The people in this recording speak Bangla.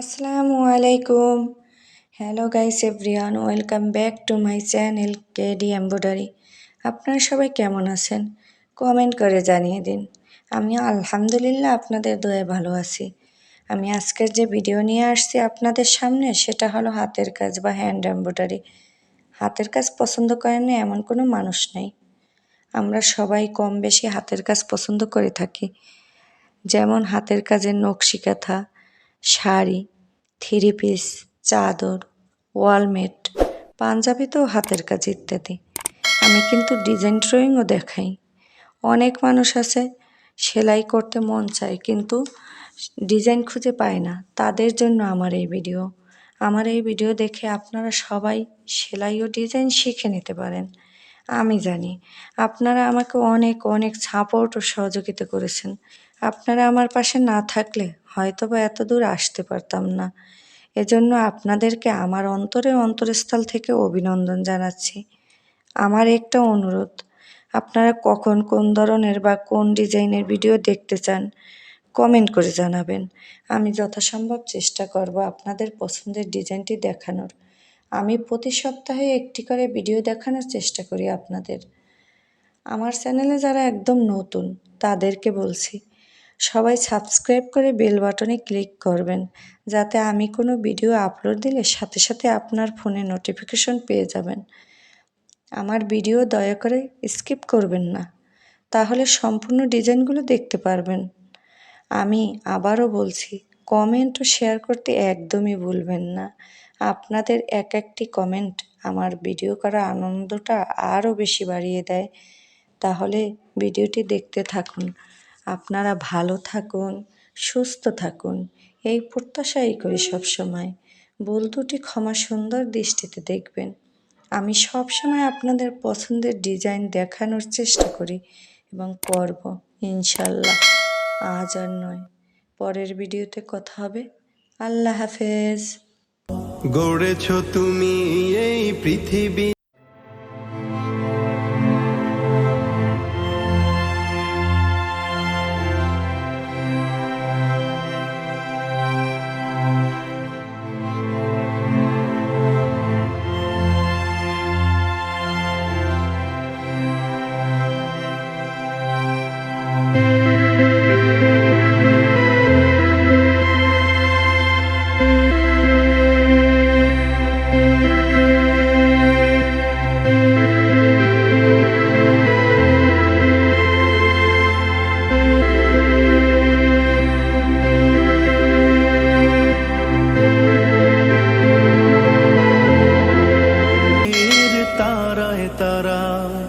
আসসালামু আলাইকুম। Hello guys everyone welcome back to my channel KD embroidery আপনারা সবাই কেমন আছেন? কমেন্ট করে জানিয়ে দিন। আমি আলহামদুলিল্লাহ আপনাদের দয়ে ভালো আছি। আমি আজকের যে ভিডিও নিয়ে আসছি আপনাদের সামনে, সেটা হলো হাতের কাজ বা হ্যান্ড এম্ব্রয়ডারি হাতের কাজ পছন্দ করেন না এমন কোনো মানুষ নেই। আমরা সবাই কম বেশি হাতের কাজ পছন্দ করে থাকি। যেমন হাতের কাজের নকশি কাঁথা শাড়ি, থ্রি পিস, চাদর, ওয়ালমেট, পাঞ্জাবি তো হাতের কাজ ইত্যাদি। আমি কিন্তু ডিজাইন ড্রয়িংও দেখাই। অনেক মানুষ আছে, সেলাই করতে মন চায়, কিন্তু ডিজাইন খুঁজে পায় না। তাদের জন্য আমার এই ভিডিও। আমার এই ভিডিও দেখে আপনারা সবাই সেলাই ও ডিজাইন শিখে নিতে পারেন। আমি জানি, আপনারা আমাকে অনেক অনেক সাপোর্ট ও সহযোগিতা করেছেন। আপনারা আমার পাশে না থাকলে হয়তো বা এত দূর আসতে পারতাম না। এজন্য আপনাদেরকে আমার অন্তরের অন্তরস্থল থেকে অভিনন্দন জানাচ্ছি। আমার একটা অনুরোধ, আপনারা কখন কোন ধরনের বা কোন ডিজাইনের ভিডিও দেখতে চান, কমেন্ট করে জানাবেন। আমি যথাসম্ভব চেষ্টা করব আপনাদের পছন্দের ডিজাইনটি দেখানোর। আমি প্রতি সপ্তাহে একটি করে ভিডিও দেখানোর চেষ্টা করি আপনাদের। আমার চ্যানেলে যারা একদম নতুন, তাদেরকে বলছি সবাই সাবস্ক্রাইব করে বেল বাটনে ক্লিক করবেন, যাতে আমি কোনো ভিডিও আপলোড দিলে সাথে সাথে আপনার ফোনে নোটিফিকেশন পেয়ে যাবেন। আমার ভিডিও দয়া করে স্কিপ করবেন না, তাহলে সম্পূর্ণ ডিজাইনগুলো দেখতে পারবেন। আমি আবারও বলছি, কমেন্ট ও শেয়ার করতে একদমই ভুলবেন না। আপনাদের এক একটি কমেন্ট আমার ভিডিও করা আনন্দটা আরও বেশি বাড়িয়ে দেয়। তাহলে ভিডিওটি দেখতে থাকুন। আপনারা ভালো থাকুন, সুস্থ থাকুন। এই প্রত্যাশাই করি সবসময়। ভুল দুটি ক্ষমা সুন্দর দৃষ্টিতে দেখবেন। আমি সবসময় আপনাদের পছন্দের ডিজাইন দেখানোর চেষ্টা করি এবং করব, ইনশাল্লাহ। আজ আর নয়। পরের ভিডিওতে কথা হবে। আল্লাহ হাফেজ। গড়েছ তুমি এই পৃথিবী